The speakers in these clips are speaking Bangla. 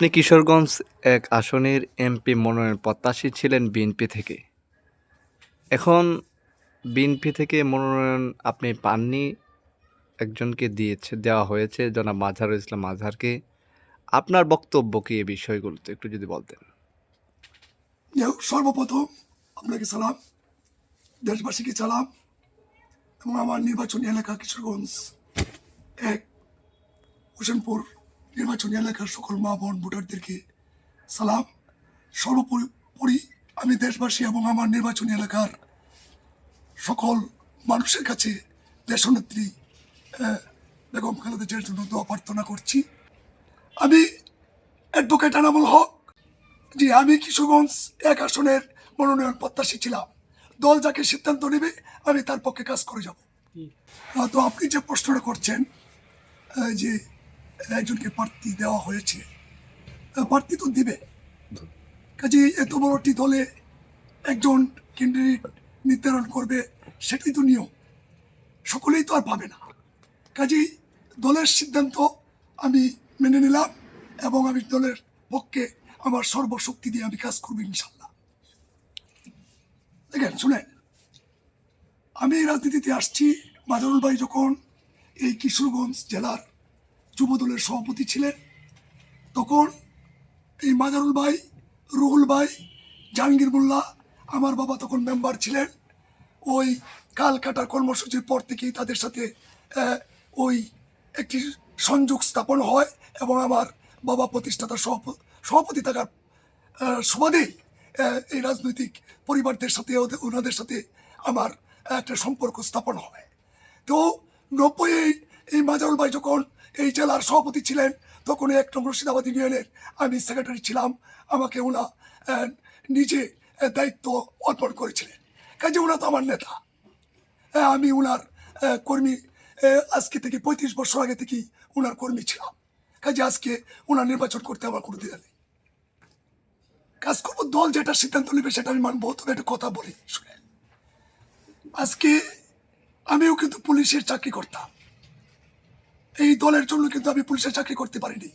আপনি কিশোরগঞ্জ এক আসনের এমপি মনোনয়ন প্রত্যাশী ছিলেন বিএনপি থেকে। এখন বিএনপি থেকে মনোনয়ন আপনি পাননি, একজনকে দিয়েছে, দেওয়া হয়েছে, জনাব মাঝহারুল ইসলাম মাঝহারকে আপনার বক্তব্য কি এই বিষয়গুলোতে, একটু যদি বলতেন। সর্বপ্রথম আপনাকে সালাম, দেশবাসীকে সালাম, এবং আমার নির্বাচনী এলাকা কিশোরগঞ্জ এক হোসেনপুর নির্বাচনী এলাকার সকল মা বোন ভোটারদেরকে সালাম। সর্বোপরি আমি দেশবাসী এবং আমার নির্বাচনী এলাকার সকল মানুষের কাছে দেশনেত্রী বেগম খালেদা জিয়ার জন্য দোয়া প্রার্থনা করছি। আমি অ্যাডভোকেট আনামুল হক জি আমি কিশোরগঞ্জ এক আসনের মনোনয়ন প্রত্যাশী ছিলাম। দল যাকে সিদ্ধান্ত নেবে আমি তার পক্ষে কাজ করে যাব। তো আপনি যে প্রশ্নটা করছেন যে একজনকে প্রার্থী দেওয়া হয়েছে। প্রার্থী তো দিবে। কাজে এত বড়টি দলে একজন ক্যান্ডিডেট নির্ধারণ করবে, সেটাই তো নিয়ম। সকলেই তো আর পাবে না। কাজেই দলের সিদ্ধান্ত আমি মেনে নিলাম এবং আমি দলের পক্ষে আমার সর্বশক্তি দিয়ে আমি কাজ করব ইনশাল্লাহ দেখেন, শুনেন, আমি রাজনীতিতে আসছি মাজারুল ভাই যখন এই কিশোরগঞ্জ জেলার যুব দলের সভাপতি ছিলেন। তখন এই মাজারুল ভাই, রুহুল ভাই, জাহাঙ্গীর মোল্লা, আমার বাবা তখন মেম্বার ছিলেন। ওই কাল কাটার কর্মসূচির পর থেকেই তাদের সাথে ওই একটি সংযোগ স্থাপন হয় এবং আমার বাবা প্রতিষ্ঠাতা সভাপ- সভাপতি থাকার সুবাদেই এই রাজনৈতিক পরিবারদের সাথে ওনাদের সাথে আমার একটা সম্পর্ক স্থাপন হয়। তো নব্বই এই মাজারুল ভাই যখন এই জেলার সভাপতি ছিলেন তখন এক নম্বর মুর্শিদাবাদ ইউনিয়নের আমি সেক্রেটারি ছিলাম। আমাকে ওনা নিজে দায়িত্ব অর্পণ করেছিলেন। কাজে ওনা তো আমার নেতা। আমি ওনার কর্মী আজকে থেকে পঁয়ত্রিশ বছর আগে থেকেই ওনার কর্মী ছিলাম। কাজে আজকে ওনার নির্বাচন করতে আমার কোনো দ্বিধা নেই। কাজ করব, দল যেটা সিদ্ধান্ত নেবে সেটা আমি মানবো, তবে একটা কথা বলি, শুনেন। আজকে আমিও কিন্তু পুলিশের চাকরি করতাম। এই দলের জন্য কিন্তু আমি পুলিশের চাকরি করতে পারিনি।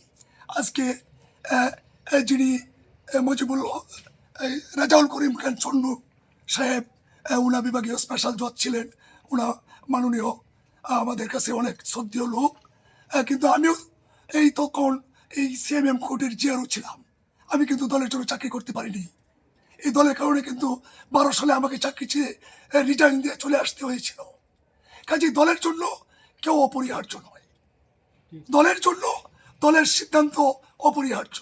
আজকে যিনি মুজিবুল রাজাউল করিম খান চন্নু সাহেব উনা বিভাগীয় স্পেশাল জজ ছিলেন, উনা মাননীয় আমাদের কাছে অনেক শ্রদ্ধেয় লোক। কিন্তু আমিও এই তখন এই সিএমএম কোর্টের জিয়ারও ছিলাম। আমি কিন্তু দলের জন্য চাকরি করতে পারিনি। এই দলের কারণে কিন্তু বারো সালে আমাকে চাকরি চেয়ে রিটার্ন দিয়ে চলে আসতে হয়েছিল। কাজে দলের জন্য কেউ অপরিহার্য নয়। দলের জন্য দলের সিদ্ধান্ত অপরিহার্য।